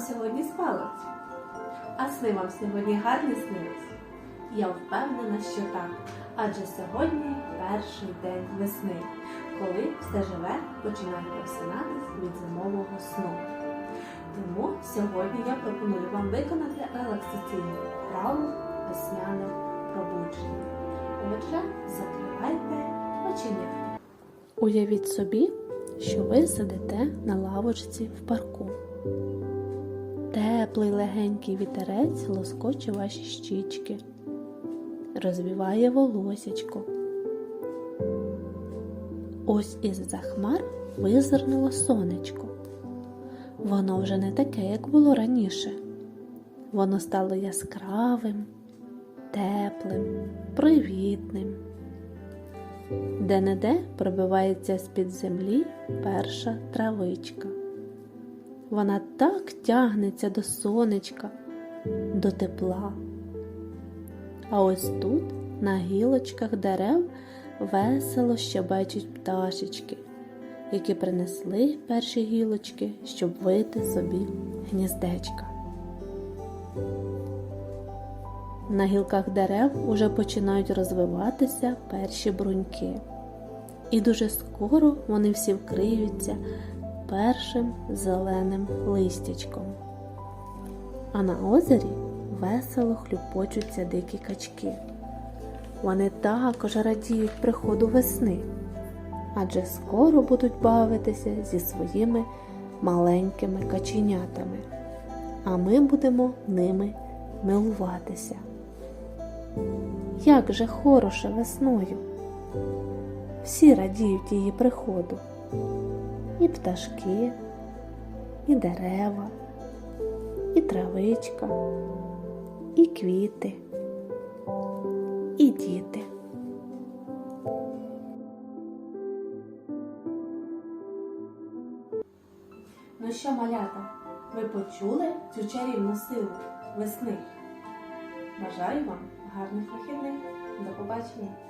сьогодні спалось? А сни вам сьогодні гарні снились? Я впевнена, що так. Адже сьогодні перший день весни, коли все живе починає просинатись від зимового сну. Тому сьогодні я пропоную вам виконати релаксаційну вправу весняне пробудження. Отже, закривайте оченята. Уявіть собі, що ви сидите на лавочці в парку. Теплий легенький вітерець лоскоче ваші щічки, розвіває волосячко. Ось із-за хмар визирнуло сонечко. Воно вже не таке, як було раніше. Воно стало яскравим, теплим, привітним. Де-не-де пробивається з-під землі перша травичка. Вона так тягнеться до сонечка, до тепла. А ось тут, на гілочках дерев, весело щебечуть пташечки, які принесли перші гілочки, щоб вити собі гніздечка. На гілках дерев уже починають розвиватися перші бруньки, і дуже скоро вони всі вкриються першим зеленим листячком. А на озері весело хлюпочуться дикі качки. Вони також радіють приходу весни, адже скоро будуть бавитися зі своїми маленькими каченятами, а ми будемо ними милуватися. Як же хороше весною! Всі радіють її приходу і пташки, і дерева, і травичка, і квіти, і діти. Ну що, малята, ви почули цю чарівну силу весни? Бажаю вам гарних вихідних. До побачення!